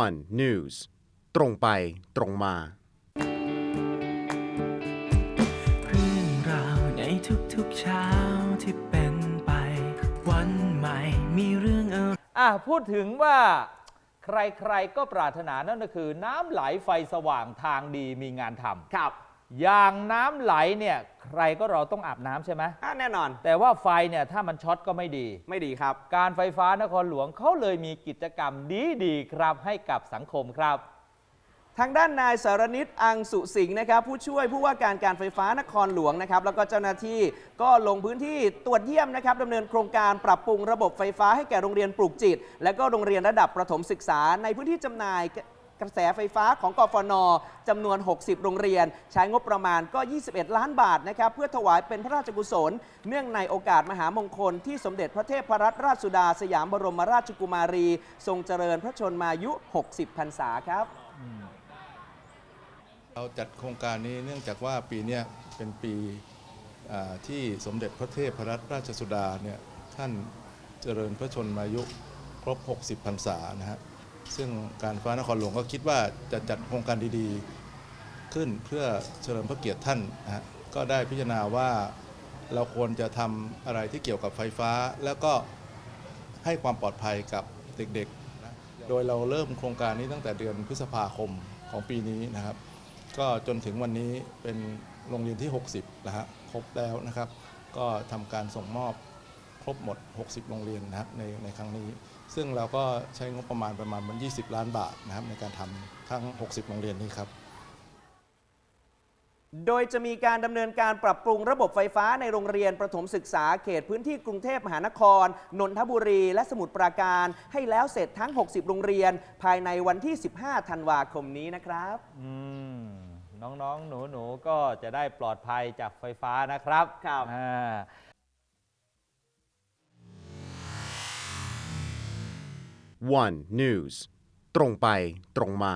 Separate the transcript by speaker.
Speaker 1: one news ตรงไปตรงมา
Speaker 2: เรื่องราวในทุกๆเช้าที่เป็นไป วันใหม่มีเรื่องอะไร
Speaker 3: อะพูดถึงว่าใครๆก็ปรารถนานั่นก็คือน้ำไหลไฟสว่างทางดีมีงานทำ
Speaker 4: ครับ
Speaker 3: อย่างน้ำไหลเนี่ยใครก็เราต้องอาบน้ำใช่ไหม
Speaker 4: อะแน่นอน
Speaker 3: แต่ว่าไฟเนี่ยถ้ามันช็อตก็ไม่ดี
Speaker 4: ไม่ดีครับ
Speaker 3: การไฟฟ้านครหลวงเขาเลยมีกิจกรรมดีๆครับให้กับสังคมครับ
Speaker 4: ทางด้านนายสารนิตอังสุสิงห์นะครับ ผู้ช่วยผู้ว่าการการไฟฟ้านครหลวงนะครับ แล้วก็เจ้าหน้าที่ก็ลงพื้นที่ตรวจเยี่ยมนะครับดำเนินโครงการปรับปรุงระบบไฟฟ้าให้แก่โรงเรียนปลูกจิต และก็โรงเรียนระดับประถมศึกษาในพื้นที่จำหน่าย กระแสไฟฟ้าของกฟนจำนวน 60 โรงเรียน ใช้งบประมาณก็ 21 ล้านบาทนะครับเพื่อถวายเป็นพระราชกุศล เนื่องในโอกาสมหามงคลที่สมเด็จพระเทพรัตนราชสุดาสยามบรมราชกุมารี ทรงเจริญพระชนมายุ 60 พรรษาครับ
Speaker 5: เราจัดโครงการนี้เนื่องจากว่าปีนี้เป็นปีที่สมเด็จพระเทพรัตนราชสุดาเนี่ยท่านเจริญพระชนมายุครบ 60 พรรษานะฮะ ซึ่งการไฟฟ้านครหลวงก็คิดว่าจะจัดโครงการดีๆขึ้นเพื่อเฉลิมพระเกียรติท่านนะฮะก็ได้พิจารณาว่าเราควรจะทำอะไรที่เกี่ยวกับไฟฟ้า แล้วก็ให้ความปลอดภัยกับเด็กๆนะโดยเราเริ่มโครงการนี้ตั้งแต่เดือนพฤษภาคมของปีนี้นะครับ ก็จนถึงวันนี้เป็นโรงเรียนที่ 60แล้วฮะครบแล้วนะครับ ก็ทำการส่งมอบ ครบหมด 60 โรงเรียนนะครับในในครั้งนี้ ซึ่งเราก็ใช้งบประมาณประมาณมัน 20 ล้านบาทนะครับในการทำทั้ง 60 โรงเรียนนี้ครับ
Speaker 4: โดยจะมีการดำเนินการปรับปรุงระบบไฟฟ้าในโรงเรียนประถมศึกษาเขตพื้นที่กรุงเทพมหานคร นนทบุรี และสมุทรปราการ ให้แล้วเสร็จทั้ง 60 โรงเรียน ภายในวันที่ 15 ธันวาคมนี้นะครับ
Speaker 3: อืมน้องๆ หนูๆ ก็จะได้ปลอดภัยจากไฟฟ้านะครับ
Speaker 4: ครับ
Speaker 3: อ่า
Speaker 1: one news ตรงไปตรงมา